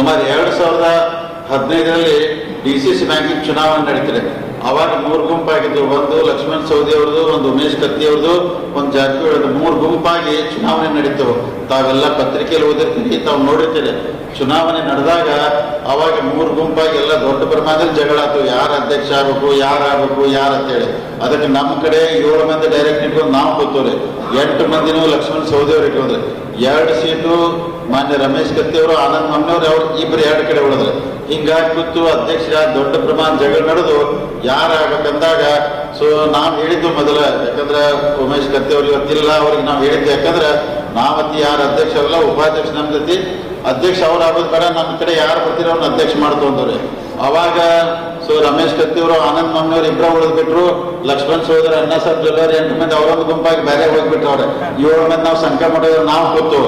ಸುಮಾರು ಎರಡು ಸಾವಿರದ ಹದಿನೈದರಲ್ಲಿ ಡಿ ಸಿ ಸಿ ಬ್ಯಾಂಕಿಂಗ್ ಚುನಾವಣೆ ನಡೀತಿದೆ. ಅವಾಗ ಮೂರು ಗುಂಪಾಗಿದ್ದು, ಒಂದು ಲಕ್ಷ್ಮಣ್ ಸೌದಿ ಅವ್ರದ್ದು, ಒಂದು ಉಮೇಶ್ ಕತ್ತಿ ಅವ್ರದ್ದು, ಒಂದು ಜಾರಕಿಹೊಳಿ ಮೂರು ಗುಂಪಾಗಿ ಚುನಾವಣೆ ನಡೀತು. ತಾವೆಲ್ಲ ಪತ್ರಿಕೆಯಲ್ಲಿ ಓದಿರ್ತೀರಿ, ತಾವು ನೋಡಿರ್ತೀರಿ. ಚುನಾವಣೆ ನಡೆದಾಗ ಅವಾಗ ಮೂರು ಗುಂಪಾಗಿ ಎಲ್ಲ ದೊಡ್ಡ ಪ್ರಮಾಣದಲ್ಲಿ ಜಗಳ ಆಯ್ತು. ಯಾರು ಅಧ್ಯಕ್ಷ ಆಗ್ಬೇಕು, ಯಾರು ಆಗ್ಬೇಕು, ಯಾರು ಅಂತೇಳಿ ಅದಕ್ಕೆ ನಮ್ಮ ಕಡೆ ಏಳು ಮಂದಿ ಡೈರೆಕ್ಟ್ ಇಟ್ಕೊಂಡು ನಾವು ಕೂತವ್ರಿ. ಎಂಟು ಮಂದಿನೂ ಲಕ್ಷ್ಮಣ್ ಸೌದಿ ಅವ್ರು ಇಟ್ಕೊಂಡ್ರಿ ಎರಡು ಸೀಟು ಮಾನ್ಯ ರಮೇಶ್ ಕತ್ತಿ ಅವರು ಆನಂದ್ ಮಮ್ನವ್ರು ಅವ್ರು ಇಬ್ಬರು ಎರಡು ಕಡೆ ಉಳಿದ್ರು. ಹಿಂಗಾಗಿ ಕೂತು ಅಧ್ಯಕ್ಷರ ದೊಡ್ಡ ಪ್ರಮಾಣ ಜಗಳ ನಡೆದು ಯಾರಾಗಬೇಕಂದಾಗ ಸೊ ನಾವು ಹೇಳಿದ್ದು ಮೊದಲ, ಯಾಕಂದ್ರೆ ಉಮೇಶ್ ಕತ್ತಿ ಅವ್ರಿಗೆ ಅವ್ರಿಗೆ ನಾವು ಹೇಳಿದ್ದು ಯಾಕಂದ್ರೆ ನಾವತ್ತಿ ಯಾರು ಅಧ್ಯಕ್ಷ ಅವಲ್ಲ ಉಪಾಧ್ಯಕ್ಷ ನಮ್ಮ ಜೊತೆ. ಅಧ್ಯಕ್ಷ ಅವ್ರು ಆಗೋದ್ ಬೇಡ ನಮ್ಮ ಕಡೆ ಯಾರು ಬರ್ತೀರೋ ಅವ್ರನ್ನ ಅಧ್ಯಕ್ಷ ಮಾಡ್ಕೊಂಡ್ರಿ ಅವಾಗ ಸೊ ರಮೇಶ್ ಕತ್ತಿ ಅವರು ಆನಂದ್ ಮಮ್ನವ್ರು ಇಬ್ಬರ ಉಳಿದ್ಬಿಟ್ರು ಲಕ್ಷ್ಮಣ್ ಸೋದರ ಅಣ್ಣ ಸಾಬ್ ಜೊಲ್ಲರ್ ಎಂಟು ಮಂದಿ ಅವರೊಂದು ಗುಂಪಾಗಿ ಬೇರೆ ಹೋಗ್ಬಿಟ್ರು ಅವ್ರೆ ಏಳು ಮಂದಿ ನಾವು ಸಂಖ್ಯೆ ಮಾಡಿದ್ರು ನಾವು ಕೂತು.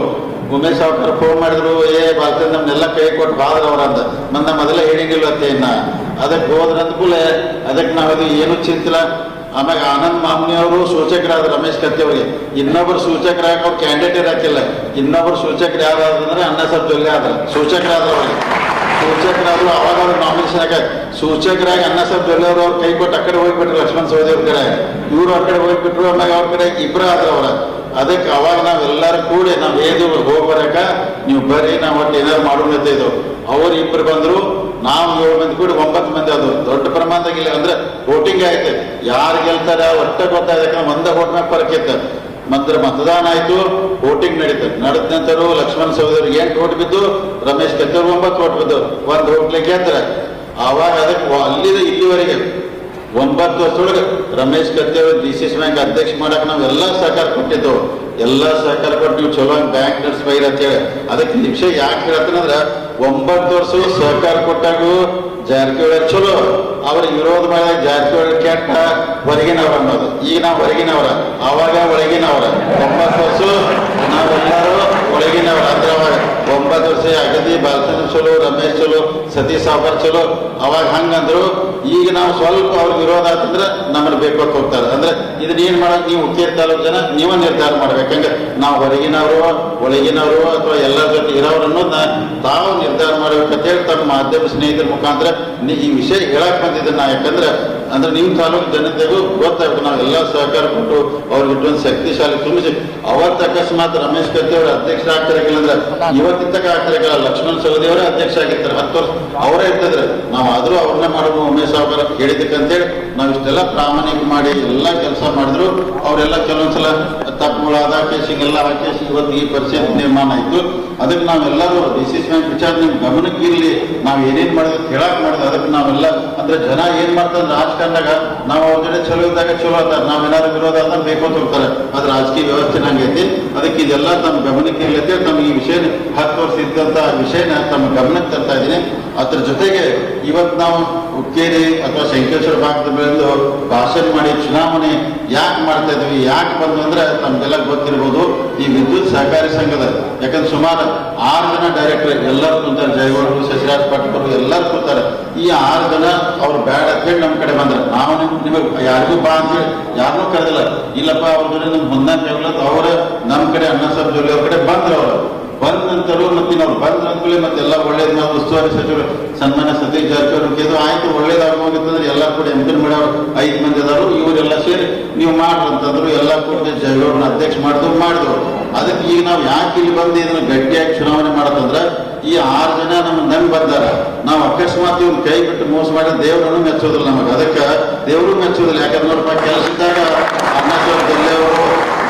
ಉಮೇಶ್ ಅವ್ರ ಫೋನ್ ಮಾಡಿದ್ರು, ಏ ಬರ್ತೀನಿ ನಮ್ನೆಲ್ಲ ಕೈ ಕೊಟ್ಟು ಬಾದ್ರ ಅವ್ರಂದ ಮಂದ ಮೊದಲೇ ಹೇಳಿಂಗಿಲ್ವತ್ತೆ ಇನ್ನ. ಅದಕ್ಕೆ ಹೋದ್ರಂದ ಕೂಲೆ ಅದಕ್ಕೆ ನಾವದು ಏನು ಚಿಂತಿಲ್ಲ. ಆಮ್ಯಾಗ ಆನಂದ್ ಮಾಮ್ನಿ ಅವರು ಸೂಚಕರಾದ ರಮೇಶ್ ಕತ್ತಿ ಅವರಿಗೆ. ಇನ್ನೊಬ್ರು ಸೂಚಕರಾಗ ಅವ್ರು ಕ್ಯಾಂಡಿಡೇಟ್ ಹಾಕಿಲ್ಲ ಇನ್ನೊಬ್ರು ಸೂಚಕರು ಯಾರಾದ್ರಂದ್ರೆ ಅಣ್ಣ ಸರ್ ಜೊಲ್ಲೆ ಆದ್ರ. ಸೂಚಕರಾದ ಅವ್ರಿಗೆ. ಸೂಚಕರಾದ್ರು ಅವಾಗ ಅವ್ರು ನಾಮಿನೇಷನ್ ಆಗ ಸೂಚಕರಾಗಿ ಅನ್ನ ಸಾಹೇಬ್ ಜೊಲ್ಲೆ ಅವ್ರು ಕೈ ಕೊಟ್ಟು ಆ ಕಡೆ ಹೋಗ್ಬಿಟ್ರು ಲಕ್ಷ್ಮಣ್ ಸವದಿ ಅವ್ರ ಕಡೆ. ಇವ್ರು ಆ ಕಡೆ ಹೋಗ್ಬಿಟ್ರು ಆಮ್ಯಾಗ ಅವ್ರ ಕಡೆ, ಇಬ್ರ ಆದ್ರ ಅವರ ಅದಕ್ಕೆ ಅವಾಗ ನಾವೆಲ್ಲರೂ ಕೂಡಿ ನಾವು ಏದು ಹೋಗ್ಬರಕ ನೀವು ಬರ್ರಿ, ನಾವು ಒಟ್ಟು ಏನಾದ್ರು ಮಾಡೋಣ ಅಂತ ಇದ್ದವು ಅವ್ರು ಇಬ್ರು ಬಂದ್ರು, ನಾವು ಏಳು ಮಂದಿ ಕೂಡಿ ಒಂಬತ್ತು ಮಂದಿ ಅದು ದೊಡ್ಡ ಪ್ರಮಾಣದಾಗ ಇಲ್ಲ ಅಂದ್ರೆ ವೋಟಿಂಗ್ ಆಯ್ತು. ಯಾರು ಗೆಲ್ತಾರ, ಒಟ್ಟೆ ಗೊತ್ತಾಯ್ತು ಒಂದೇ ಹೋಟ್ ಮ್ಯಾಗ ಇತ್ತು ಮತದಾನ ಆಯ್ತು. ವೋಟಿಂಗ್ ನಡೀತದೆ ನಡೆದ ನಂತರ ಲಕ್ಷ್ಮಣ ಸಹೋದರಿಗೆ ಎಂಟು ಓಟ್ ಬಿದ್ದು? ರಮೇಶ್ ಕತ್ತೂರ್ ಒಂಬತ್ತು ಓಟ್ ಬಿದ್ದು. ಒಂದು ಹೋಟ್ಲಿಕ್ಕೆ ಗೆದ್ರೆ ಅವಾಗ ಅದಕ್ಕೆ ಅಲ್ಲಿಂದ ಇಲ್ಲಿವರೆಗೆ. ಒಂಬತ್ತು ವರ್ಷದೊಳಗೆ Ramesh Katti D C C bank ಅಧ್ಯಕ್ಷ ಮಾಡಕ್ ನಾವು ಎಲ್ಲ ಸಹಕಾರ ಕೊಟ್ಟಿದ್ದೆವು. ಎಲ್ಲ ಸಹಕಾರ ಕೊಟ್ಟು ನೀವು ಚಲೋ ಬ್ಯಾಂಕ್ ನಡೆಸ್ಬೈರಿ ಅಂತೇಳಿ ಅದಕ್ಕೆ ಈ ವಿಷಯ ಯಾಕೆ ಹೇಳ್ತೀನಂದ್ರೆ ಒಂಬತ್ತು ವರ್ಷ ಸಹಕಾರ ಕೊಟ್ಟಾಗೂ ಜಾರಕಿಹೊಳಿ ಚಲೋ? ಅವ್ರ ವಿರೋಧ ಮಾಡಿದಾಗ ಜಾರಕಿಹೊಳಿ ಕೆಟ್ಟ ಹೊರಗಿನವ್ರ ಅನ್ನೋದು. ಈಗ ನಾವು ಹೊರಗಿನವ್ರ. ಅವಾಗ ಒಳಗಿನವ್ರ. ಒಂಬತ್ತು ವರ್ಷ ನಾವೆಲ್ಲರೂ ಒಳಗಿನವ್ರ. ಅಂದ್ರೆ ಅವಾಗ ಒಂಬತ್ತು ವರ್ಷ ಅಗದಿ ಬಾಲಚಂದ್ರ ಚಲೋ, ರಮೇಶ್ ಚಲೋ, ಸತೀಶ್ ಸಾಬರ್ ಚಲೋ. ಅವಾಗ ಹಂಗಂದ್ರು ಈಗ ನಾವು ಸ್ವಲ್ಪ ಅವ್ರ ವಿರೋಧ ಆತಂದ್ರೆ ನಮ್ಮನ್ನು ಬೇಕೋಕ್ ಹೋಗ್ತಾರೆ. ಅಂದ್ರೆ ಇದನ್ನ ಏನ್ ಮಾಡಕ್ ನೀವು ತಾಲೂಕು ಜನ ನೀವೇ ನಿರ್ಧಾರ ಮಾಡ್ಬೇಕಂಗ ನಾವು ಹೊರಗಿನವರು, ಒಳಗಿನವರು ಅಥವಾ ಎಲ್ಲರ ಜೊತೆ ಇರೋರು ಅನ್ನೋದನ್ನ ತಾವು ನಿರ್ಧಾರ ಮಾಡ್ಬೇಕಂತೇಳಿ ತಮ್ಮ ಮಾಧ್ಯಮ ಸ್ನೇಹಿತರ ಮುಖಾಂತರ ಈ ವಿಷಯ ಹೇಳಕ್ ಬಂದಿದ್ದೆ ನಾ ಯಾಕಂದ್ರೆ ಅಂದ್ರೆ ನಿಮ್ ತಾಲೂಕು ಜನತೆಗೂ ಗೊತ್ತಾಗ್ತು ನಾವು ಎಲ್ಲ ಸಹಕಾರ ಕೊಟ್ಟು ಅವ್ರಿಗೆ ಇಟ್ಟೊಂದು ಶಕ್ತಿಶಾಲಿ ತುಂಬಿಸಿ. ಅವತ್ತು ಅಕಸ್ಮಾತ್ ರಮೇಶ್ ಕತ್ತಿ ಅವರು ಅಧ್ಯಕ್ಷ ಆಗ್ತಿರಲಿಲ್ಲ ಅಂದ್ರೆ ಇವತ್ತಿದ್ದಕ್ಕೆ ಆಗ್ತಿರಲಿಲ್ಲ ಲಕ್ಷ್ಮಣ್ ಸವದಿ ಅವರೇ ಅಧ್ಯಕ್ಷ ಆಗಿರ್ತಾರೆ. ಹತ್ತು ವರ್ಷ ಅವರೇ ಇರ್ತಿದ್ರೆ. ನಾವು ಆದ್ರೂ ಅವ್ರನ್ನೇ ಮಾಡೋದು ಉಮೇಶ್ ಅವರ ಹೇಳಿ ನಾವು ಇಷ್ಟೆಲ್ಲ ಪ್ರಾಮಾಣಿಕ ಮಾಡಿ ಎಲ್ಲ ಕೆಲಸ ಮಾಡಿದ್ರು. ಅವರೆಲ್ಲ ಕೆಲವೊಂದ್ಸಲ ತಪ್ಪುಗಳಾದ ಕೇಸಿಗೆಲ್ಲ ಹಾಕಿ ಇವತ್ತು ಈ ಪರಿಸ್ಥಿತಿ ನಿರ್ಮಾಣ ಆಯ್ತು. ಅದಕ್ಕೆ ನಾವೆಲ್ಲರೂ ಡಿ ಸಿ ಬ್ಯಾಂಕ್ ವಿಚಾರ ನಿಮ್ಮ ಗಮನಕ್ಕೆ ಇರಲಿ. ನಾವು ಏನೇನ್ ಮಾಡಿದ್ರು ಹೇಳಕ್ ಮಾಡಿದ್ರು. ಅದಕ್ಕೆ ನಾವೆಲ್ಲ ಅಂದ್ರೆ ಜನ ಏನ್ ಮಾಡ್ತಾರೆ ರಾಜಕಾರಣದಾಗ ನಾವು ಅವ್ರ ಜೊತೆ ಚಲೋ ಇದ್ದಾಗ ಚಲೋ ಅಂತಾರೆ ನಾವೇನಾದ್ರು ವಿರೋಧ ಅಂತ ಬೇಕೋತ ಹೋಗ್ತಾರೆ ಅದ್ರ ರಾಜಕೀಯ ವ್ಯವಸ್ಥೆ ನಂಗೈತಿ ಅದಕ್ಕೆ ಇದೆಲ್ಲ ತಮ್ಮ ಗಮನಕ್ಕೆ ಇಲ್ಲತ್ತೆ ತಮ್ಮ ಈ ವಿಷಯ ಹತ್ತು ವರ್ಷ ಇದ್ದಂತ ವಿಷಯನ ತಮ್ಮ ಗಮನಕ್ಕೆ ತರ್ತಾ ಇದ್ದೀನಿ. ಅದ್ರ ಜೊತೆಗೆ ಇವತ್ತು ನಾವು ಹುಕ್ಕೇರಿ ಅಥವಾ ಶಂಕೇಶ್ವರ ಭಾಗದ ಬೆಳೆದು ಭಾಷಣ ಮಾಡಿ ಚುನಾವಣೆ ಯಾಕೆ ಮಾಡ್ತಾ ಇದ್ವಿ, ಯಾಕೆ ಬಂದು ಅಂದ್ರೆ ನಮ್ಗೆಲ್ಲ ಗೊತ್ತಿರ್ಬೋದು. ಈ ವಿದ್ಯುತ್ ಸಹಕಾರಿ ಸಂಘದ, ಯಾಕಂದ್ರೆ ಸುಮಾರು ಆರು ಜನ ಡೈರೆಕ್ಟರ್ ಎಲ್ಲರೂ ಕೂತಾರೆ. ಜಯಗೌಡರು, ಶಶಿರಾಜ್ ಪಾಟೀಲ್ ಎಲ್ಲರೂ ಕೂತಾರೆ. ಈ ಆರು ಜನ ಅವ್ರು ಬ್ಯಾಡ ಅಂತ ಹೇಳಿ ನಮ್ಮ ಕಡೆ ಬಂದ್ರೆ ನಾವು ನಿಮ್- ನಿಮಗೆ ಯಾರಿಗೂ ಬಾ ಅಂತ ಹೇಳಿ ಯಾರನ್ನೂ ಕರೆದಿಲ್ಲ. ಇಲ್ಲಪ್ಪ, ಅವ್ರ ಜೊತೆ ನಿಮ್ಗೆ ಹೊಂದಾಣಿಕೆ ಅವ್ರ ನಮ್ಮ ಕಡೆ ಅಣ್ಣ ಸಾಹೇಬ್ ಜೋಲಿ ಅವ್ರ ಕಡೆ ಬಂದ್ರು ಅವರು. ಬಂದ ನಂತರ ಮತ್ತೆ ನಾವು ಬಂದ ಮತ್ತೆ ಮತ್ತೆಲ್ಲ ಒಳ್ಳೇದು ನಾವು ಉಸ್ತುವಾರಿ ಸಚಿವರು ಸನ್ಮಾನ್ಯ ಸತೀಶ್ ಜಾರಕಿಹೊಳಿ ಇದು ಆಯ್ತು ಒಳ್ಳೇದಾಗೋಗಿತ್ತಂದ್ರೆ ಎಲ್ಲ ಕೂಡ ಎಂಪಿನ್ ಮಾಡ್ಯಾವ ಐದು ಮಂದಿ ಅದಾರು, ಇವರೆಲ್ಲ ಸೇರಿ ನೀವು ಮಾಡ್ರಿ ಅಂತಂದ್ರು, ಎಲ್ಲ ಕೂಡ ಜಯಗೌಡನ ಅಧ್ಯಕ್ಷ ಮಾಡಿದ್ರು ಮಾಡಿದ್ರು. ಅದಕ್ಕೆ ಈಗ ನಾವು ಯಾಕೆ ಇಲ್ಲಿ ಬಂದು ಇದನ್ನ ಗಟ್ಟಿಯಾಗಿ ಚುನಾವಣೆ ಮಾಡತ್ತಂದ್ರೆ, ಈ ಆರು ಜನ ನಮ್ಮ ನಂಬಿ ಬಂದಾರ, ನಾವು ಅಕಸ್ಮಾತ್ ಇವ್ನ ಕೈ ಬಿಟ್ಟು ಮೋಸ ಮಾಡಿದ್ರೆ ದೇವರನ್ನು ಮೆಚ್ಚೋದಿಲ್ಲ ನಮಗೆ. ಅದಕ್ಕೆ ದೇವರು ಮೆಚ್ಚೋದಿಲ್ಲ. ಯಾಕಂದ್ರೆ ನೋಡಪ್ಪ ಕೆಲಸದಾಗ ಜಿಲ್ಲೆಯವರು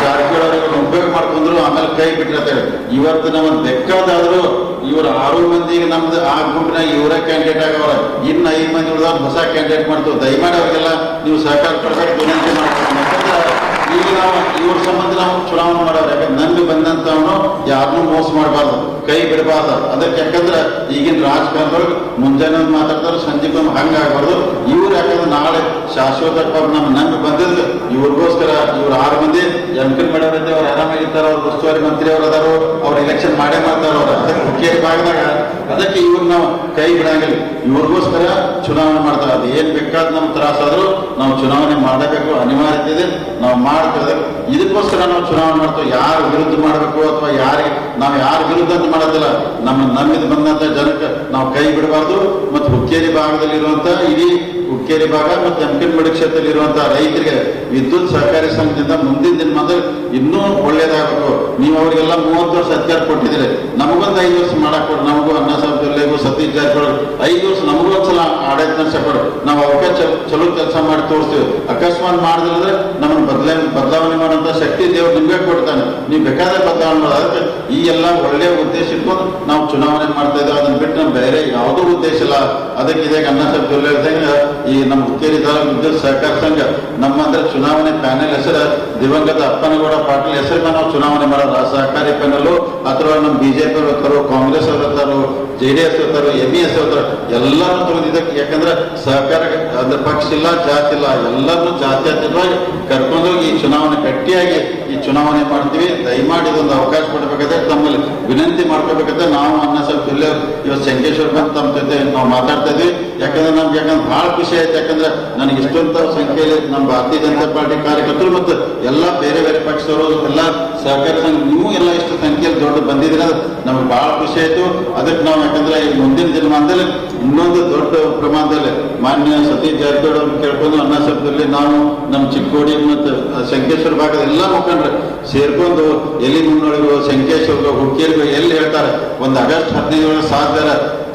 ಜಾರಕಿಹೊಳಿ ಅವರಿಗೆ ಉಪಯೋಗ ಮಾಡ್ಕೊಂಡ್ರು, ಆಮೇಲೆ ಕೈ ಬಿಟ್ಟಿರ್ತಾರೆ ಇವತ್ತು ನಮ್ಮ ಬೇಕಾದಾದ್ರು ಇವ್ರ ಆರು ಮಂದಿಗೆ ನಮ್ದು ಆ ಗುಂಪಿನಾಗ ಇವರ ಕ್ಯಾಂಡಿಡೇಟ್ ಆಗವ್ರ. ಇನ್ನು ಐದು ಮಂದಿ ಉಳಿದ ಹೊಸ ಕ್ಯಾಂಡಿಡೇಟ್ ಮಾಡ್ತೇವೆ. ದಯಮಾಡಿ ಅವರಿಗೆಲ್ಲ ನೀವು ಸಹಕಾರ ಕೊಡ್ಬೇಕು ವಿನಂತಿ ಯಾಕಂದ್ರೆ ಈಗ ನಾವು ಇವ್ರ ಸಂಬಂಧ ನಾವು ಚುನಾವಣೆ ಮಾಡೋರು ಯಾಕಂದ್ರೆ ನಂಬಿ ಬಂದಂತವನು ಯಾರನ್ನೂ ಮೋಸ ಮಾಡಬಾರ್ದು. ಕೈ ಬಿಡಬಾರ್ದು. ಅದಕ್ಕೆ ಯಾಕಂದ್ರೆ ಈಗಿನ ರಾಜಕಾರಣದೊಳಗೆ ಮುಂಜಾನೆ ಮಾತಾಡ್ತಾರೆ, ಸಂಜೆಗೆ ಒಂದು ಹಂಗಾಗಬಾರ್ದು ಇವ್ರು ಯಾಕಂದ್ರೆ ನಾಳೆ ಶಾಶ್ವತ ನಮ್ಮ ನಂಗೆ ಬಂದಿದ್ದು. ಇವ್ರಿಗೋಸ್ಕರ ಇವ್ರು ಆರು ಮಂದಿ ಎಂಪಿನ್ ಮಾಡೋರಂತೆ ಅವ್ರು ಆರಾಮಾಗಿರ್ತಾರ, ಅವ್ರ ಉಸ್ತುವಾರಿ ಮಂತ್ರಿ ಅವ್ರು ಅದಾರು, ಅವ್ರು ಎಲೆಕ್ಷನ್ ಮಾಡೇ ಮಾಡ್ತಾರ ಅವ್ರು. ಮುಖ್ಯ ಭಾಗದಾಗ ಅದಕ್ಕೆ ಇವ್ರು ಕೈ ಬಿಡಂಗಿಲ್ಲ. ಇವ್ರಿಗೋಸ್ಕರ ಚುನಾವಣೆ ಮಾಡ್ತಾರೆ. ಅದು ಏನ್ ಬೇಕಾದ ನಮ್ ತ್ರಾಸಾದ್ರೂ ನಾವು ಚುನಾವಣೆ ಮಾಡಬೇಕು ಅನಿವಾರ್ಯತೆ ಇದೆ. ನಾವು ಮಾಡ್ತೇವೆ. ಇದಕ್ಕೋಸ್ಕರ ನಾವು ಚುನಾವಣೆ ಮಾಡ್ತೇವೆ. ಯಾರ ವಿರುದ್ಧ ಮಾಡಬೇಕು ಅಥವಾ ಯಾರಿಗೆ, ನಾವು ಯಾರ ವಿರುದ್ಧ ಅಂತ ಮಾಡೋದಿಲ್ಲ. ನಮ್ಮ ನಂಬಿದ ಬಂದಂತ ಜನಕ್ಕೆ ನಾವು ಕೈ ಬಿಡಬಾರ್ದು. ಮತ್ತು ಹುಕ್ಕೇರಿ ಭಾಗದಲ್ಲಿರುವಂತ ಇಡೀ ಹುಕ್ಕೇರಿ ಭಾಗ ಮತ್ತು ಎಂಪಿನಮಡಿ ಕ್ಷೇತ್ರದಲ್ಲಿರುವಂತಹ ರೈತರಿಗೆ ವಿದ್ಯುತ್ ಸಹಕಾರಿ ಸಂಘದಿಂದ ಮುಂದಿನ ದಿನಮಾನದಲ್ಲಿ ಇನ್ನೂ ಒಳ್ಳೇದಾಗಬೇಕು. ನೀವು ಅವರಿಗೆಲ್ಲ ಮೂವತ್ತು ವರ್ಷ ಅಧಿಕಾರ ಕೊಟ್ಟಿದ್ದೀರಿ. ನಮಗೊಂದು ಐದು ವರ್ಷ ಮಾಡಕ್ ಕೊಡು. ನಮಗೂ ಅನ್ನ ಸಾಹೇಬ್ ಸತೀಶ್ ಜಾರಕಿಹೊಳಿ ಐದು ವರ್ಷ ನಮಗೂ ಒಂದ್ಸಲ ಆಡಳಿತ ನಡೆಸಕ್ ಕೊಡು. ನಾವು ಅವಕ್ಕೆ ಚಲೋ ಕೆಲಸ ಮಾಡಿ ತೋರಿಸ್ತೀವಿ. ಅಕಸ್ಮಾತ್ ಮಾಡಿದ್ರೆ ನಮ್ಮನ್ನು ಬದಲಾ, ಬದಲಾವಣೆ ಮಾಡುವಂತ ಶಕ್ತಿ ದೇವರು ನಿಮ್ಗೆ ಕೊಡ್ತಾನೆ. ನೀವು ಬೇಕಾದ್ರೆ ಬದಲಾವಣೆ ಮಾಡೋದಕ್ಕೆ ಈ ಎಲ್ಲ ಒಳ್ಳೆಯ ಉದ್ದೇಶ ಇಟ್ಕೊಂಡು ನಾವು ಚುನಾವಣೆ ಮಾಡ್ತಾ ಇದ್ದೇವೆ. ಬೇರೆ ಯಾವುದೂ ಉದ್ದೇಶ ಇಲ್ಲ. ಅದಕ್ಕೆ ಇದೇ ಜಿಲ್ಲೆ ಹೇಳ್ದಂಗೆ ಈ ನಮ್ಮ ಹುಕ್ಕೇರಿ ತಾಲೂಕು ವಿದ್ಯುತ್ ಸಹಕಾರ ಸಂಘ, ನಮ್ಮ ಅಂದ್ರೆ ಚುನಾವಣೆ ಪ್ಯಾನೆಲ್ ಹೆಸರು ದಿವಂಗತ ಅಪ್ಪನಗೌಡ ಪಾಟೀಲ್ ಹೆಸರಿನ ನಾವು ಚುನಾವಣೆ ಮಾಡೋದು. ಆ ಸಹಕಾರಿ ಪ್ಯಾನಲ್ ಅಥವಾ ನಮ್ಮ ಬಿಜೆಪಿ ಅವರು ಕಾಂಗ್ರೆಸ್ ಅವರು ಜೆ ಡಿ ಎಸ್ ಇರ್ತಾರೋ ಎಂ ಎಸ್ ಇರ್ತಾರೋ ಎಲ್ಲರೂ ತಗೊಂಡಿದ್ದಕ್ಕೆ ಯಾಕಂದ್ರೆ ಸಹಕಾರ ಅಂದ್ರೆ ಪಕ್ಷ ಇಲ್ಲ, ಜಾತಿ ಇಲ್ಲ ಎಲ್ಲರನ್ನೂ ಜಾತ್ಯತೀತವಾಗಿ ಕರ್ಕೊಂಡೋಗಿ ಈ ಚುನಾವಣೆ ಗಟ್ಟಿಯಾಗಿ ಚುನಾವಣೆ ಮಾಡ್ತೀವಿ, ದಯಮಾಡಿ ಇದೊಂದು ಅವಕಾಶ ಕೊಡಬೇಕಾದ್ರೆ ತಮ್ಮಲ್ಲಿ ವಿನಂತಿ ಮಾಡ್ಕೋಬೇಕಾದ್ರೆ ನಾವು ಅನ್ನ ಸ್ವಲ್ಪ ಇಲ್ಲೇ ಇವತ್ತು ಶಂಕೇಶ್ವರ ಬಂದು ತಮ್ಮ ಜೊತೆ ನಾವು ಮಾತಾಡ್ತಾ ಇದ್ವಿ. ಯಾಕಂದ್ರೆ ನಮ್ಗೆ ಯಾಕಂದ್ರೆ ಬಹಳ ಖುಷಿ ಆಯ್ತು. ಯಾಕಂದ್ರೆ ನನಗೆ ಇಷ್ಟೊಂತ ಸಂಖ್ಯೆಯಲ್ಲಿ ನಮ್ಮ ಭಾರತೀಯ ಜನತಾ ಪಾರ್ಟಿ ಕಾರ್ಯಕರ್ತರು ಮತ್ತು ಎಲ್ಲ ಬೇರೆ ಬೇರೆ ಪಕ್ಷದವರು, ಎಲ್ಲ ಸಹಕಾರ ಸಂಘ, ನೀವು ಎಲ್ಲ ಇಷ್ಟು ಸಂಖ್ಯೆಯಲ್ಲಿ ದೊಡ್ಡ ಬಂದಿದ್ರೆ ನಮ್ಗೆ ಬಹಳ ಖುಷಿ ಆಯ್ತು. ಅದಕ್ಕೆ ನಾವು ಯಾಕಂದ್ರೆ ಈ ಮುಂದಿನ ದಿನಮಾನದಲ್ಲಿ ಇನ್ನೊಂದು ದೊಡ್ಡ ಪ್ರಮಾಣದಲ್ಲಿ ಮಾನ್ಯ ಸತೀಶ್ ಜಾರಕಿಹೊಳಿ ಅವ್ರನ್ನ ಕೇಳ್ಕೊಂಡು ಅನ್ನ ನಾವು ನಮ್ಮ ಚಿಕ್ಕೋಡಿ ಮತ್ತು ಸಂಕೇಶ್ವರ ಭಾಗದ ಎಲ್ಲ ಮುಖಂಡರು ಸೇರ್ಕೊಂಡು ಎಲ್ಲಿ ಮುನ್ನೋಳಿಗೋ ಶಂಕೇಶ್ವರ್ಗೋ ಹುಕ್ಕೇರಿಗೋ ಎಲ್ಲಿ ಹೇಳ್ತಾರೆ? ಒಂದು ಆಗಸ್ಟ್ ಹದಿನೈದು ಸಾಧ್ಯ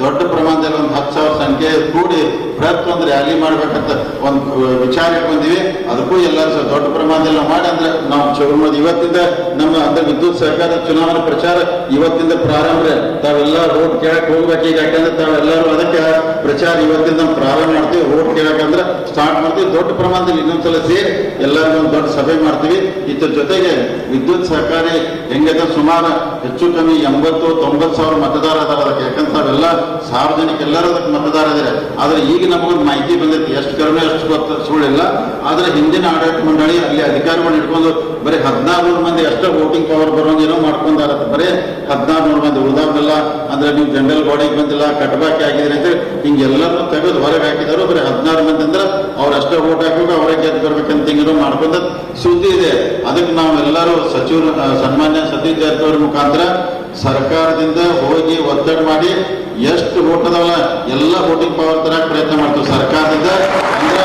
ದೊಡ್ಡ ಪ್ರಮಾಣದಲ್ಲಿ ಒಂದು ಹತ್ತು ಸಾವಿರ ಸಂಖ್ಯೆ ಕೂಡಿ ಬೃಹತ್ ಒಂದು ರ್ಯಾಲಿ ಮಾಡ್ಬೇಕಂತ ಒಂದು ವಿಚಾರ ಇಟ್ಕೊಂಡಿವಿ. ಅದಕ್ಕೂ ಎಲ್ಲರೂ ಸಹ ದೊಡ್ಡ ಪ್ರಮಾಣದಲ್ಲಿ ನಾವು ಮಾಡಿ ಅಂದ್ರೆ ನಾವು ಚೌರ್ಮದ ಇವತ್ತಿಂದ ನಮ್ಮ ಅಂದ್ರೆ ವಿದ್ಯುತ್ ಸರ್ಕಾರದ ಚುನಾವಣಾ ಪ್ರಚಾರ ಇವತ್ತಿಂದ ಪ್ರಾರಂಭ ತಾವೆಲ್ಲ ರೋಡ್ ಕೇಳಕ್ ಹೋಗ್ಬೇಕು ಈಗ, ಯಾಕಂದ್ರೆ ತಾವೆಲ್ಲರೂ ಅದಕ್ಕೆ ಪ್ರಚಾರ ಇವತ್ತಿಂದ ಪ್ರಾರಂಭ ಮಾಡ್ತೀವಿ. ರೋಡ್ ಕೇಳಕಂದ್ರೆ ಸ್ಟಾರ್ಟ್ ಮಾಡ್ತೀವಿ. ದೊಡ್ಡ ಪ್ರಮಾಣದಲ್ಲಿ ಇನ್ನೊಂದ್ಸಲ ಸೇರಿ ಎಲ್ಲರಿಗೂ ಒಂದು ದೊಡ್ಡ ಸಭೆ ಮಾಡ್ತೀವಿ. ಇದ್ರ ಜೊತೆಗೆ ವಿದ್ಯುತ್ ಸಹಕಾರಿ ಹೆಂಗದ ಸುಮಾರು ಹೆಚ್ಚು ಕಮ್ಮಿ ಎಂಬತ್ತು, ತೊಂಬತ್ತು ಸಾವಿರ ಮತದಾರ ಅದಕ್ಕೆ ಯಾಕಂದ್ರೆ ತಾವೆಲ್ಲ ಸಾರ್ವಜನಿಕ ಎಲ್ಲರೂ ಅದಕ್ಕೆ ಮತದಾರ ಇದ್ದಾರೆ ಆದ್ರೆ ಈಗ ನಮಗೊಂದು ಮಾಹಿತಿ ಬಂದೈತಿ ಎಷ್ಟು ಕಡಿಮೆ, ಅಷ್ಟು ಗೊತ್ತ ಸುಳ್ಳಿಲ್ಲ. ಆದ್ರೆ ಹಿಂದಿನ ಆಡಳಿತ ಮಂಡಳಿ ಅಲ್ಲಿ ಅಧಿಕಾರಿಗಳನ್ನ ಇಟ್ಕೊಂಡು ಬರೀ ಹದಿನಾರು ನೂರು ಮಂದಿ ಅಷ್ಟೇ ವೋಟಿಂಗ್ ಪವರ್ ಬರೋಂಗೇನೋ ಮಾಡ್ಕೊಂಡಾರ ಬರೀ ಹದಿನಾರು ನೂರು ಮಂದಿ ಉಳಿದಾಗಲ್ಲ ಅಂದ್ರೆ ನೀವು ಜನರಲ್ ಬಾಡಿಗೆ ಬಂದಿಲ್ಲ, ಕಟ್ಬಾಕಿ ಆಗಿದ್ರೆ ಅಂತ ಹಿಂಗೆಲ್ಲರನ್ನು ತೆಗೆದು ಹೊರಗೆ ಹಾಕಿದಾರು. ಬರೀ ಹದಿನಾರು ಮಂದಿ ಅಂದ್ರೆ ಅವ್ರು ಅಷ್ಟೇ ಓಟ್ ಹಾಕಬೇಕು, ಅವರೇ ಗೆದ್ದು ಬರ್ಬೇಕಂತ ಹಿಂಗೇನೋ ಮಾಡ್ಕೊಂಡ ಸುದ್ದಿ ಇದೆ. ಅದಕ್ಕೆ ನಾವೆಲ್ಲರೂ ಸಚಿವರು ಸನ್ಮಾನ್ಯ ಸತೀಶ್ ಜಾರಕಿಹೊಳಿ ಮುಖಾಂತರ ಸರ್ಕಾರದಿಂದ ಹೋಗಿ ಒತ್ತಡ ಮಾಡಿ ಎಷ್ಟು ವೋಟ್ ಅದಾವಲ್ಲ ಎಲ್ಲ ವೋಟಿಂಗ್ ಪವರ್ ತರ ಪ್ರಯತ್ನ ಮಾಡ್ತೀವಿ. ಸರ್ಕಾರದಿಂದ ಅಂದ್ರೆ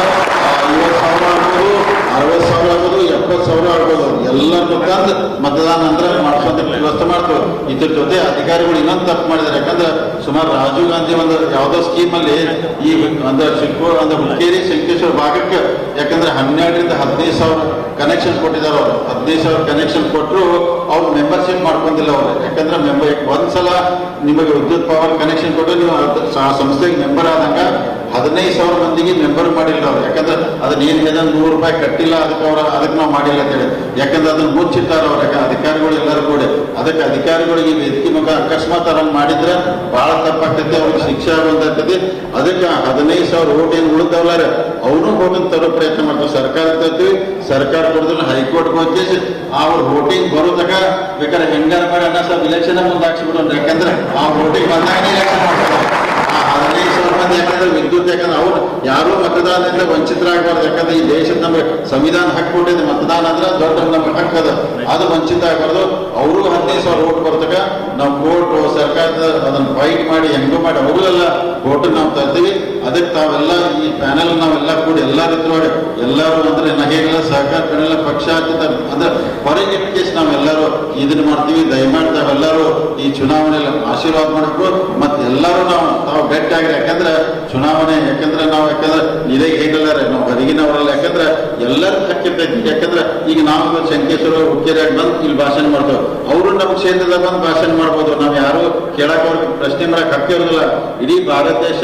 ಐವತ್ತು ಸಾವಿರ ಆಗ್ಬೋದು, ಅರವತ್ತು ಸಾವಿರ ಆಗ್ಬೋದು, ಎಪ್ಪತ್ತು ಸಾವಿರ ಆಗ್ಬೋದು. ಎಲ್ಲರನ್ನು ತಂದು ಮತದಾನ ಅಂದ್ರೆ ಮಾಡ್ಕೊಂತ ವ್ಯವಸ್ಥೆ ಮಾಡ್ತೇವೆ. ಇದ್ರ ಜೊತೆ ಅಧಿಕಾರಿಗಳು ಇನ್ನೊಂದು ತಪ್ಪು ಮಾಡಿದ್ದಾರೆ. ಯಾಕಂದ್ರೆ ಸುಮಾರು ರಾಜೀವ್ ಗಾಂಧಿ ಒಂದು ಯಾವುದೋ ಸ್ಕೀಮ್ ಅಲ್ಲಿ ಈ ಅಂದ್ರೆ ಚಿಕ್ಕೋ ಅಂದ್ರೆ ಹುಕ್ಕೇರಿ, ಶಂಕೇಶ್ವರ ಭಾಗಕ್ಕೆ, ಯಾಕಂದ್ರೆ ಹನ್ನೆರಡರಿಂದ ಹದಿನೈದು ಸಾವಿರ ಕನೆಕ್ಷನ್ ಕೊಟ್ಟಿದ್ದಾರೆ ಅವರು. ಹದಿನೈದು ಸಾವಿರ ಕನೆಕ್ಷನ್ ಕೊಟ್ಟರು ಅವ್ರು ಮೆಂಬರ್ಶಿಪ್ ಮಾಡ್ಕೊಂಡಿಲ್ಲ ಅವರು. ಯಾಕಂದ್ರೆ ಮೆಂಬರ್ ಒಂದ್ಸಲ ನಿಮಗೆ ವಿದ್ಯುತ್ ಪವರ್ ಕನೆಕ್ಷನ್ ಕೊಟ್ಟರೆ ನೀವು ಸಂಸ್ಥೆಗೆ ಮೆಂಬರ್ ಆದಂಗ ಹದಿನೈದು ಸಾವಿರ ಮಂದಿಗೆ ಮೆಂಬರ್ ಮಾಡಿಲ್ಲ ಅವ್ರು. ಯಾಕಂದ್ರೆ ಅದನ್ನ ಏನು ಹೇಳಿದ ನೂರು ರೂಪಾಯಿ ಕಟ್ಟಿಲ್ಲ, ಅದಕ್ಕೆ ಅವ್ರ, ಅದಕ್ಕೆ ನಾವು ಮಾಡಿಲ್ಲ ಅಂತ ಹೇಳಿ. ಯಾಕಂದ್ರೆ ಅದನ್ನ ಮುಚ್ಚಿಟ್ಟಾರ ಅವ್ರ. ಅಧಿಕಾರಿಗಳು ಎಲ್ಲರೂ ಕೂಡ. ಅದಕ್ಕೆ ಅಧಿಕಾರಿಗಳಿಗೆ ವೇದಿಕೆ ಮುಖ ಅಕಸ್ಮಾತ್ ಅದನ್ನ ಮಾಡಿದ್ರೆ ಭಾಳ ತಪ್ಪಾಗ್ತೈತಿ, ಅವ್ರಿಗೆ ಶಿಕ್ಷೆ ಆಗುವಂತೈತಿ ಅದಕ್ಕೆ ಹದಿನೈದು ಸಾವಿರ ಓಟ್ ಏನು ಉಳಿದವಲ್ಲಾರ ಅವನು ಹೋಗಂತ ತರೋ ಪ್ರಯತ್ನ ಮಾಡ್ತಾರೆ ಸರ್ಕಾರ ತರ್ತೀವಿ ಸರ್ಕಾರ ಕೊಡೋದನ್ನ ಹೈಕೋರ್ಟ್ ಹೋಗಿ ಅವ್ರ ವೋಟಿಂಗ್ ಬರೋ ಬೇಕಾದ್ರೆ ಹೆಂಗಾರ ಮಾಡಿ ಅಣ್ಣ ಸ್ವಲ್ಪ ಇಲೆಕ್ಷನ್ ಮುಂದೆ ಹಾಕ್ಸಿಬಿಡೋಣ. ಯಾಕಂದ್ರೆ ಆ ವೋಟಿಂಗ್ ಬಂದಾಗ ಇಲೆಕ್ಷನ್ ಮಾಡ್ತಾರೆ. ಹದಿನೈದು ಸಾವಿರ ಮಂದಿ ಯಾಕಂದ್ರೆ ವಿದ್ಯುತ್ ಯಾಕಂದ್ರೆ ಅವ್ರು ಯಾರು ಮತದಾನದಿಂದ ವಂಚಿತರಾಗಬಾರ್ದು ಯಾಕಂದ್ರೆ ಈ ದೇಶದ ನಮಗೆ ಸಂವಿಧಾನ ಹಾಕ್ಕೊಟ್ಟಿದೆ ಮತದಾನ ಅಂದ್ರೆ ದೊಡ್ಡ ನಮ್ಗೆ ಹಕ್ಕ ಅದ. ವಂಚಿತ ಆಗಬಾರ್ದು. ಅವರು ಹದಿನೈದು ಸಾವಿರ ಓಟ್ ಬರ್ತಕ ನಾವು ಕೋರ್ಟ್, ಸರ್ಕಾರದ ಅದನ್ನ ಫೈಟ್ ಮಾಡಿ, ಹೆಂಗೋ ಮಾಡಿ ಅವರು ಎಲ್ಲ ಓಟ್ ನಾವು ತರ್ತೀವಿ. ಅದಕ್ಕೆ ತಾವೆಲ್ಲ ಈ ಪ್ಯಾನೆಲ್ ನಾವೆಲ್ಲ ಕೂಡಿ ಎಲ್ಲರ ಇದ್ರೊಳಗೆ ಎಲ್ಲರೂ ಅಂದ್ರೆ ನಗೆಲ್ಲ ಸಹಕಾರ ಪ್ಯಾನೆಲ್ ಪಕ್ಷಾತೀತ ಅಂದ್ರೆ ಹೊರಗೆ ಕೇಸ್ ನಾವೆಲ್ಲರೂ ಇದನ್ನ ಮಾಡ್ತೀವಿ. ದಯಮಾಡಿ ತಾವೆಲ್ಲರೂ ಈ ಚುನಾವಣೆಯಲ್ಲಿ ಆಶೀರ್ವಾದ ಮಾಡಬೇಕು ಮತ್ತೆ ಎಲ್ಲರೂ ನಾವು ತಾವು ಗಟ್ಟಿಯಾಗಿ ಯಾಕಂದ್ರೆ ಚುನಾವಣೆ, ಯಾಕಂದ್ರೆ ನಾವು ಯಾಕಂದ್ರೆ ಇದೇ ಹೇಗಲ್ಲ ನಾವು ಹೊರಗಿನವರಲ್ಲ. ಯಾಕಂದ್ರೆ ಎಲ್ಲರೂ ಹಕ್ಕಿರ್ತೈತಿ ಯಾಕಂದ್ರೆ ಈಗ ನಾವು ಶಂಕೇಶ್ವರ ಹುಕ್ಕೇರಿಯಾಗಿ ಬಂದು ಇಲ್ಲಿ ಭಾಷಣ ಮಾಡ್ತೇವೆ. ಅವರು ನಮ್ಮ ಕ್ಷೇತ್ರದಾಗ ಬಂದು ಭಾಷಣ ಮಾಡ್ಬೋದು. ನಾವು ಯಾರು ಕೇಳಕ್ ಅವ್ರಿಗೆ ಪ್ರಶ್ನೆ ಮಾಡಕ್ ಹಕ್ಕಿರೋದಿಲ್ಲ ಇಡೀ ಭಾರತ ದೇಶ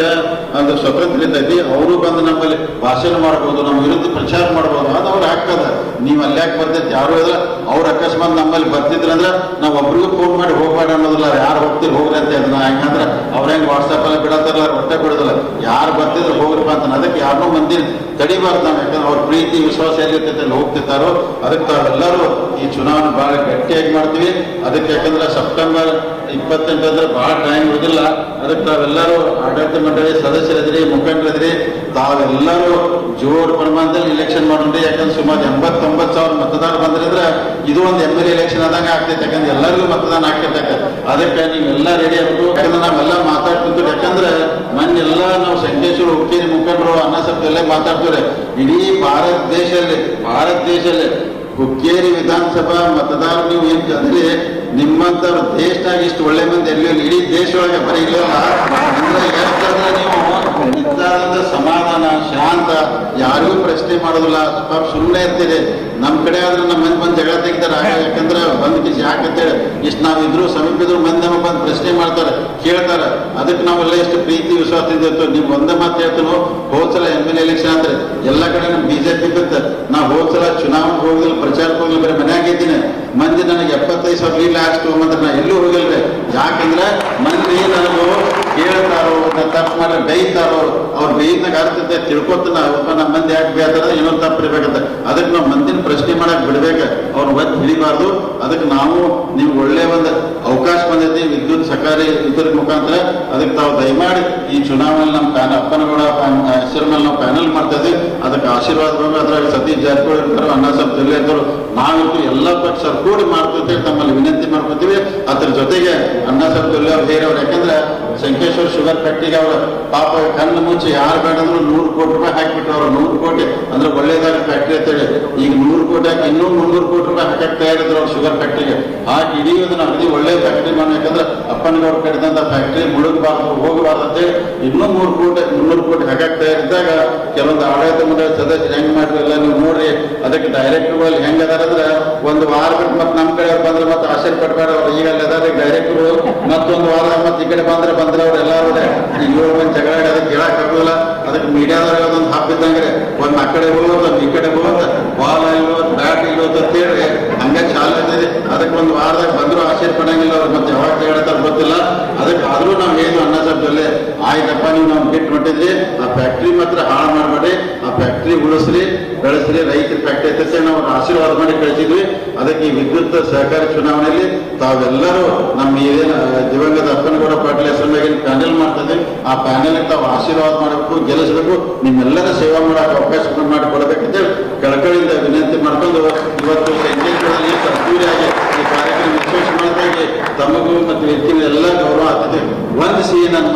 ಅಂದ್ರೆ ಸ್ವತಂತ್ರ ಐತಿ ಅವರು ಬಂದು ನಮ್ಮಲ್ಲಿ ಭಾಷಣ ಮಾಡ್ಬೋದು, ನಮ್ಮ ವಿರುದ್ಧ ಪ್ರಚಾರ ಮಾಡ್ಬೋದು. ಅದು ಅವ್ರ ಹಾಕ್ತದ ನೀವು ಅಲ್ಲಿ ಯಾಕೆ ಬರ್ತೈತಿ ಯಾರು ಇದ್ರ ಅವ್ರ ಅಕಸ್ಮಾತ್ ನಮ್ಮಲ್ಲಿ ಬರ್ತಿದ್ರಂದ್ರೆ ನಾವು ಒಬ್ರಿಗೂ ಫೋನ್ ಮಾಡಿ ಹೋಗ್ಬೇಡ ಅನ್ನೋದಿಲ್ಲ. ಯಾರು ಹೋಗ್ತೀರಿ ಹೋಗ್ರಿ ಅಂತ ಹೇಳಿದ್ರೆ. ಯಾಕಂದ್ರೆ ಅವ್ರ ಹೆಂಗ್ ವಾಟ್ಸಪ್ ಅಲ್ಲಿ ಬಿಡತ್ತಾರಲ್ಲ ಹೊಟ್ಟೆ ಬಿಡೋದಲ್ಲ ಯಾರು ಬರ್ತಿದ್ರು ಹೋಗ್ರಪ್ಪ ಅಂತ ಅದಕ್ಕೆ ಯಾರನ್ನೂ ಮಂದಿ ತಡಿಬಾರ್ದು ನಾವು. ಯಾಕಂದ್ರೆ ಅವ್ರ ಪ್ರೀತಿ, ವಿಶ್ವಾಸ ಎಲ್ಲಿರ್ತೈತೆ ಅಲ್ಲಿ ಹೋಗ್ತಿರ್ತಾರೋ, ಅದಕ್ಕೆ ತಾವೆಲ್ಲರೂ ಈ ಚುನಾವಣೆ ಬಹಳ ಗಟ್ಟಿಯಾಗಿ ಮಾಡ್ತೀವಿ. ಅದಕ್ಕೆ ಯಾಕಂದ್ರೆ ಸೆಪ್ಟೆಂಬರ್ ಇಪ್ಪತ್ತೆಂಟಂದ್ರೆ ಬಹಳ ಟೈಮ್ ಉಳಿದಿಲ್ಲ ಅದಕ್ಕೆ ತಾವೆಲ್ಲರೂ ಆಡಳಿತ ಮಂಡಳಿ ಸದಸ್ಯರಿದ್ರಿ, ಮುಖಂಡರಿದ್ರಿ. ತಾವೆಲ್ಲರೂ ಜೋರ್ ಪ್ರಮಾಣದಲ್ಲಿ ಇಲೆಕ್ಷನ್ ಮಾಡೋಣ್ರಿ. ಯಾಕಂದ್ರೆ ಸುಮಾರು ಎಂಬತ್ತೊಂಬತ್ತು ಸಾವಿರ ಮತದಾನ ಬಂದ್ರಿದ್ರೆ ಇದು ಒಂದು ಎಂ ಎಲ್ ಎಲೆಕ್ಷನ್ ಆದಂಗೆ ಆಗ್ತೈತೆ. ಯಾಕಂದ್ರೆ ಎಲ್ಲರಿಗೂ ಮತದಾನ ಆಗ್ತೈತೆ. ಅದಕ್ಕೆ ನೀವೆಲ್ಲ ರೆಡಿ ಆಗ್ಬೇಕು. ಯಾಕಂದ್ರೆ ನಾವೆಲ್ಲ ಮಾತಾಡ್ತಿರ್ತೀವಿ ಯಾಕಂದ್ರೆ ಮನ್ನೆಲ್ಲ ನಾವು ಸಂಕೇಶ್ವರ ಹುಕ್ಕೇರಿ ಮುಖಂಡರು, ಅನ್ನ ಎಲ್ಲ ಮಾತಾಡ್ತಾರೆ ಇಡೀ ಭಾರತ ದೇಶದಲ್ಲಿ ಭಾರತ ದೇಶದಲ್ಲಿ ಹುಕ್ಕೇರಿ ವಿಧಾನಸಭಾ ಮತದಾರ ನೀವು ಏನ್ ಅಂದ್ರೆ ನಿಮ್ಮಂತವ್ರ ದೇಶದಾಗ ಇಷ್ಟು ಒಳ್ಳೆ ಮಂದಿ ಎಲ್ಲಿ. ಇಡೀ ದೇಶ ಒಳಗೆ ಬರೀ ನೀವು ನಿಜವಾದ ಸಮಾಧಾನ, ಶಾಂತ, ಯಾರಿಗೂ ಪ್ರಶ್ನೆ ಮಾಡೋದಿಲ್ಲ. ಪಾಪ ಸುಮ್ಮನೆ ಇರ್ತೀರಿ. ನಮ್ ಕಡೆ ಆದ್ರೆ ನಮ್ಮ ಮಂದಿ ಬಂದು ಜಗಳ ತೆಗಿತಾರೆ. ಯಾಕಂದ್ರೆ ಬಂದ್ ಕಿಸಿ ಯಾಕಂತೇಳಿ ಇಷ್ಟು ನಾವಿದ್ರು ಸಮೀಪ ಇದ್ರು ಮಂದಿ ನಮಗೆ ಬಂದು ಪ್ರಶ್ನೆ ಮಾಡ್ತಾರೆ, ಕೇಳ್ತಾರೆ. ಅದಕ್ಕೆ ನಾವೆಲ್ಲ ಎಷ್ಟು ಪ್ರೀತಿ, ವಿಶ್ವಾಸದಿಂದ ಇರ್ತೀವಿ. ನೀವು ಒಂದೇ ಮಾತು ಹೇಳ್ತೀನೋ, ಹೋದ್ಸಲ ಎಂ ಎಲ್ ಎಲೆಕ್ಷನ್ ಅಂದ್ರೆ ಎಲ್ಲ ಕಡೆ ನಮ್ ಬಿಜೆಪಿ ಬಿತ್ತ. ನಾವು ಹೋದ್ಸಲ ಚುನಾವಣೆಗೆ ಹೋಗಿಲ್ಲ ಪ್ರಚಾರಕ್ಕೆ ಹೋಗಿಲ್ಲ ಬರೀ ಮನ್ಯಾಗ ಇದ್ದೀನಿ ಮಂದಿ ನನಗೆ ರಿಲ್ಯಾಕ್ಸ್ ತಗೊಂಬಂದ್ರೆ ನಾ ಎಲ್ಲೂ ಹೋಗಿಲ್ರಿ ಯಾಕಂದ್ರೆ ಮಂದಿ ನನಗೂ ಕೇಳ್ತಾರೋ ತಪ್ಪು ಮಾಡಿ ಬೈತಾರೋ ಅವ್ರು ಬೈದಾಗ ಅರ್ಥತೆ ತಿಳ್ಕೊತಾನ ಒಬ್ಬ ನಮ್ಮ ಮಂದಿ ಯಾಕೆ ಬೇತಾರೆ ಏನೋ ತಪ್ಪು ಇರ್ಬೇಕಂತ. ಅದಕ್ಕೆ ನಾವು ಮಂದಿನ ಪ್ರಶ್ನೆ ಮಾಡಕ್ ಬಿಡ್ಬೇಕು. ಅವ್ರು ಒತ್ತು ಹಿಡಿಬಾರ್ದು. ಅದಕ್ಕೆ ನಾವು, ನೀವು ಒಳ್ಳೆ ಒಂದು ಅವಕಾಶ ಸಕಾರಿ ಇದ್ರ ಮುಖಾಂತರ ಅದಕ್ಕೆ ತಾವು ದಯಮಾಡಿ ಈ ಚುನಾವಣೆ ನಮ್ಮ ಪ್ಯಾನ್, ಅಪ್ಪನಗೌಡ ಹೆಸರು ಮೇಲೆ ನಾವು ಪ್ಯಾನಲ್ ಮಾಡ್ತಾ ಇದ್ದೀವಿ. ಅದಕ್ಕೆ ಆಶೀರ್ವಾದ ಅದ್ರಾಗ ಸತೀಶ್ ಜಾರಕಿಹೊಳಿ ಇರ್ತಾರೆ, ಅಣ್ಣ ಸಾಹೇಬ್ ಜಿಲ್ಲೆ ಇದ್ದರು ನಾವಿತ್ತು ಎಲ್ಲ ಪಕ್ಷ ಕೂಡಿ ಮಾಡ್ತೀವಿ ತಮ್ಮಲ್ಲಿ ವಿನಂತಿ ಮಾಡ್ಕೊತೀವಿ. ಅದ್ರ ಜೊತೆಗೆ ಅಣ್ಣ ಸಾಹೇಬ್ ಜಿಲ್ಲೆ ಅವ್ರು ಹೇರವ್ರು ಯಾಕಂದ್ರೆ ಸಂಕೇಶ್ವರ್ ಶುಗರ್ ಫ್ಯಾಕ್ಟ್ರಿಗೆ ಅವರು ಪಾಪ ಕಣ್ಣು ಮುಚ್ಚಿ ಯಾರು ಬೇಡಂದ್ರು ನೂರು ಕೋಟಿ ರೂಪಾಯಿ ಹಾಕಿಬಿಟ್ಟು ಅವ್ರು ನೂರು ಕೋಟಿ. ಅಂದ್ರೆ ಒಳ್ಳೇದಾಗ ಫ್ಯಾಕ್ಟ್ರಿ ಅಂತೇಳಿ ಈಗ ನೂರು ಕೋಟಿ ಹಾಕಿ, ಇನ್ನೂ ಮುನ್ನೂರು ಕೋಟಿ ರೂಪಾಯಿ ಹಾಕಕ್ ತಯಾರಿದ್ರು ಅವ್ರು ಶುಗರ್ ಫ್ಯಾಕ್ಟ್ರಿಗೆ. ಹಾಕಿ ಇಡೀ ಅದನ್ನ ಅಗದಿ ಒಳ್ಳೆ ಫ್ಯಾಕ್ಟ್ರಿ ಮಾಡ್ಬೇಕಂದ್ರೆ ಅಪ್ಪನಗೌಡ ಕಟ್ಟಿದಂತ ಫ್ಯಾಕ್ಟ್ರಿ ಮುಳುಗಬಾರ್ದು ಹೋಗಬಾರ್ದು ಅಂತೇಳಿ ಇನ್ನೂ ಮೂರು ಕೋಟಿ, ಮುನ್ನೂರು ಕೋಟಿ ಹಾಕಾಗ್ತಾ ಇದ್ದಾಗ ಕೆಲವೊಂದು ಆಡಳಿತ ಮಂಡಳಿ ಸದಸ್ಯರು ಹೆಂಗ್ ಎಲ್ಲ ನೀವು ನೋಡ್ರಿ. ಅದಕ್ಕೆ ಡೈರೆಕ್ಟರ್ಗಳು ಹೆಂಗ್ ಅದಾರ ಅಂದ್ರೆ ಒಂದು ವಾರ ಬಿಟ್ಟು ಮತ್ತೆ ನಮ್ಮ ಕಡೆ ಬಂದ್ರೆ ಮತ್ತೆ ಆಶ್ಚರ್ಯ ಪಡ್ಬೇಡ ಅವ್ರು. ಈಗ ಅಲ್ಲಿ ಅದಾರ ಮತ್ತೊಂದು ವಾರ ಮತ್ತೆ ಈ ಕಡೆ ಬಂದ್ರೆ ಬಂದ್ರೆ ಅವ್ರು ಎಲ್ಲಾರು ಈಗ ಏಳು ಮಂದಿ ಜಗಳ ಆಡಿ ಅದಕ್ಕೆ ಹೇಳಕ್ ಆಗೋದಿಲ್ಲ ಅದಕ್ಕೆ ಮೀಡಿಯಾದವ್ರಿಗೆ ಅದೊಂದು ಹಬ್ಬ ಇದ್ದಂಗೆ ಒಂದ್ ಆ ಕಡೆ ಹೋಗೋದು ಒಂದ್ ಈ ಕಡೆ ಹೋಗೋದು ಬಾಲ್ ಇಲ್ಲೋದು ಬ್ಯಾಟ್ ಇಲ್ಲೋದು ಅಂತ ಹೇಳಿ ಹಂಗೆ ಚಾಲು ಇದೆ ಅದಕ್ಕೆ ಒಂದು ವಾರದಾಗ ಬಂದ್ರು ಆಶ್ಚರ್ಯ ಪಡಂಗಿಲ್ಲ ಅವ್ರು ಮತ್ತೆ ಯಾವಾಗ ಹೇಳ್ತಾರೆ ಗೊತ್ತಿಲ್ಲ ಅದಕ್ಕೆ ಆದ್ರೂ ನಾವು ಏನು ಅನ್ನ ಸಾಹೇಬ್ ಜೊಲ್ಲೆ ಆಯ್ತಪ್ಪ ನೀವು ನಾವು ಬಿಟ್ಟು ಹೊಟ್ಟಿದ್ರಿ ಆ ಫ್ಯಾಕ್ಟ್ರಿ ಮಾತ್ರ ಹಾಳು ಮಾಡಬೇಡಿ ಆ ಫ್ಯಾಕ್ಟ್ರಿ ಉಳಿಸ್ರಿ ಬೆಳೆಸ್ರಿ ರೈತರ ಅವರ ಆಶೀರ್ವಾದ ಮಾಡಿ ಕಳಿಸಿದ್ವಿ. ಅದಕ್ಕೆ ಈ ವಿದ್ಯುತ್ ಸಹಕಾರಿ ಚುನಾವಣೆಯಲ್ಲಿ ತಾವೆಲ್ಲರೂ ನಮ್ಮ ಏನೇನು ದಿವಂಗತ ಅಪ್ಪನಗೌಡ ಪಾಟೀಲ್ ಹೆಸರು ಮೇಲೆ ಪ್ಯಾನೆಲ್ ಮಾಡ್ತದೆ ಆ ಪ್ಯಾನೆಲ್ ತಾವು ಆಶೀರ್ವಾದ ಮಾಡಬೇಕು, ಗೆಲ್ಲಿಸಬೇಕು. ನಿಮ್ಮೆಲ್ಲರ ಸೇವಾ ಮಾಡಕ್ಕೆ ಅವಕಾಶ ಮಾಡಿಕೊಡ್ಬೇಕಂತೇಳಿ ಕಳಕಳಿಯಿಂದ ವಿನಂತಿ ಮಾಡ್ಕೊಂಡು ಇವತ್ತು ಸಂಜೆಗಳಲ್ಲಿ ಕಸ್ತೂರಿಯಾಗಿ ಈ ಕಾರ್ಯಕ್ರಮ ವಿಶೇಷ ತಮಗೂ ಮತ್ತು ಹೆಚ್ಚಿನ ಎಲ್ಲ ಗೌರವ ಆಗ್ತದೆ. ವಂದಿಸಿ ನನ್ನ